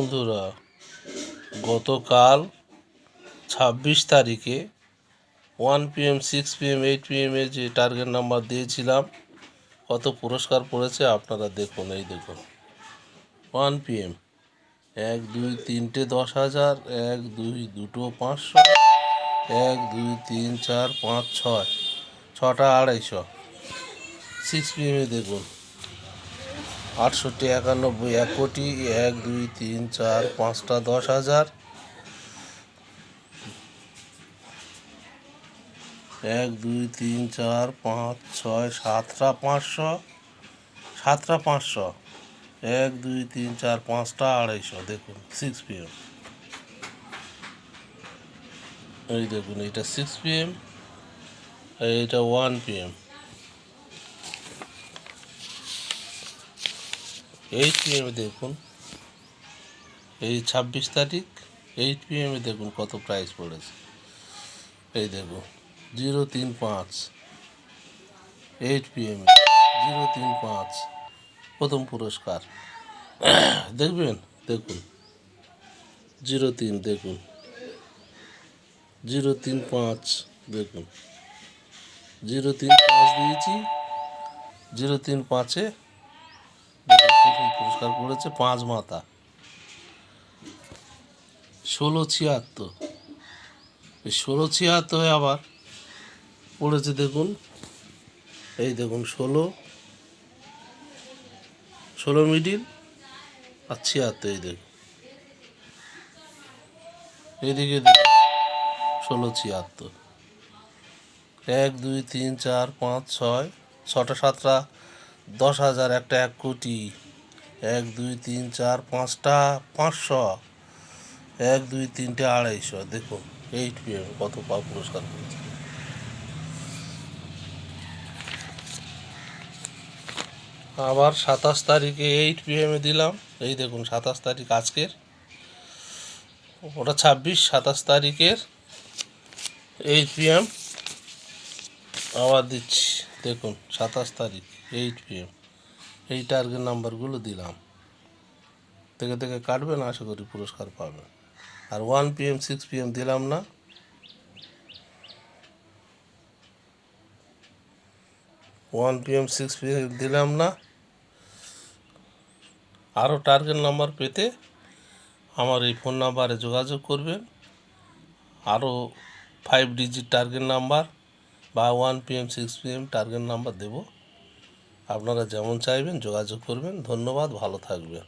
বন্ধুরা, গতকাল ছাব্বিশ তারিখে one PM six PM eight P পিএমের যে টার্গেট নাম্বার দিয়েছিলাম, কত পুরস্কার পড়েছে আপনারা দেখুন, এই দেখুন। ওয়ান পিএম এক, দুই, তিনটে দশ হাজার, এক, দুই, দুটো পাঁচশো, এক, দুই, তিন, চার, পাঁচ, ছয়, ছটা আড়াইশো। সিক্স পি পিএমে দেখুন। আটষট্টি, একানব্বই, এক কোটি, এক, দুই, তিন, চার, পাঁচটা, দশ হাজার। এক, দুই, তিন, চার, পাঁচ, ছয়, সাতটা, পাঁচশো। সাতটা, পাঁচশো। এক, দুই, তিন, চার, পাঁচটা, আড়াইশো। দেখুন সিক্স পিএম এই দেখুন এটা সিক্স পিএম এইটা ওয়ান পিএম এইট পিএমে দেখুন। এই ছাব্বিশ তারিখ এইট পিএমে দেখুন কত প্রাইস পড়েছে। এই দেখুন জিরো তিন পাঁচ। এইট পিএমে জিরো তিন পাঁচ। প্রথম পুরস্কার। দেখবেন? দেখুন। জিরো তিন, দেখুন। জিরো তিন পাঁচ, দেখুন। জিরো তিন পাঁচ দিয়েছি। জিরো তিন পাঁচে পুরস্কার পড়েছে পাঁচ মাথা ষোলো ছিয়াত্তর। ষোলো ছিয়াত্তর আবার পড়েছে দেখুন। এই দেখুন, ষোলো। ষোলো মিডিল আর ছিয়াত্তর, এই দেখুন। এইদিকে দেখুন, ষোলো ছিয়াত্তর। এক, দুই, তিন, চার, পাঁচ, ছয়, ছটা, সাতটা, দশ হাজার একটা এক কোটি। এক, দুই, তিন, চার, পাঁচটা, পাঁচশো। এক, দুই, তিনটে, আড়াইশো। দেখুন এইট পিএম কত পা পুরস্কার পেয়েছে। আবার সাতাশ তারিখে এইট পিএমে দিলাম। এই দেখুন, সাতাশ তারিখ আজকের। ওটা ছাব্বিশ, সাতাশ তারিখের এইট পিএম আবার দিচ্ছি। দেখুন, সাতাশ তারিখ এইট পিএম এই টার্গেট নাম্বারগুলো দিলাম। থেকে থেকে কাটবেন, আশা করি পুরস্কার পাবেন। আর ওয়ান পিএম সিক্স পিএম দিলাম না। ওয়ান পিএম সিক্স পিএম দিলাম না। আরও টার্গেট নাম্বার পেতে আমার এই ফোন নাম্বারে যোগাযোগ করবেন। আরও ফাইভ ডিজিট টার্গেট নাম্বার বা one PM six PM target number দেব। আপনারা যেমন চাইবেন যোগাযোগ করবেন। ধন্যবাদ ভালো থাকবেন।